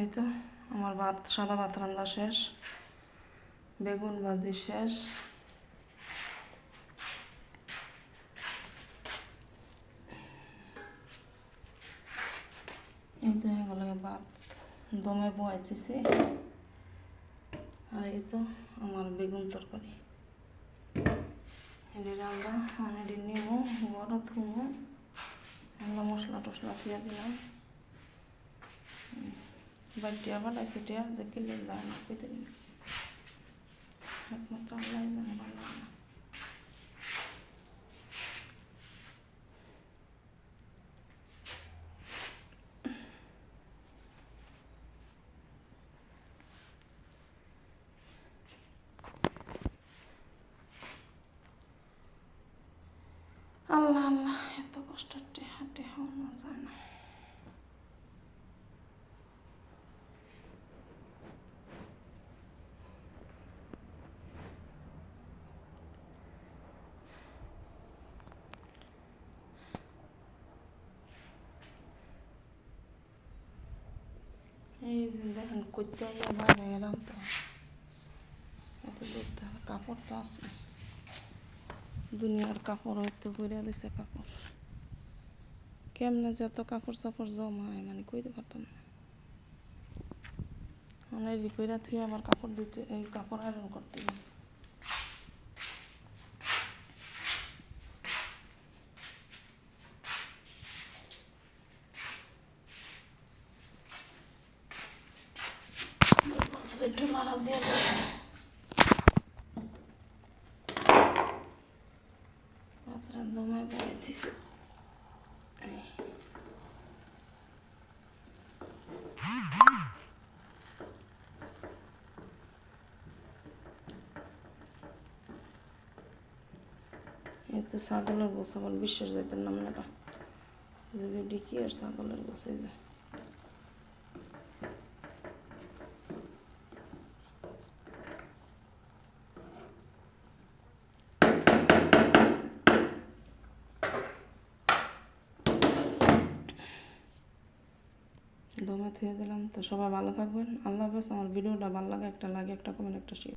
এই তো, আমার ভাত, সাদা ভাত রান্না শেষ, বেগুন ভাজি শেষ। এই তো হয়ে গেল ভাত, দমে বয়াই থুইছে আর এই তো আমার বেগুন তরকারি। এটি রান্না মানে এটি নিব বড় থুমো এগুলো মশলা টসলা দিয়ে দিলাম। বাটিয়া বানাইছে টিয়া যে কিলে যায় না দিন একমাত্র আল্লাহ জানে ভালো না আল্লাহ আল্লাহ, এত কষ্ট হাঁটে হওয়ানো যায় না এই দেখেন করতে বাইরে গেলাম তো এত দূর থেকে কাপড় তো আসবে দুনিয়ার কাপড় হয়তো ঘুরে দিছে কাপড় কেমনে যে এত কাপড় চাপড় জমা হয় মানে কইতে পারতাম না মানে রেডি থুয়ে আমার কাপড় দিতে এই কাপড় আয়রন করতে একটু নাড়া দিয়ে। মাত্রা দমায় বয়ে দিছে তো ছাগলের গোছ আমার বিশ্বের যাইতের নাম নেবা বেডি কি আর ছাগলের গোছে যায় দমে থুয়ে দিলাম। তো সবাই ভালো থাকবেন। আল্লাহ হাফেজ। আমার ভিডিওটা ভালো লাগে, একটা লাগে একটা কমেন্ট একটা শেয়ার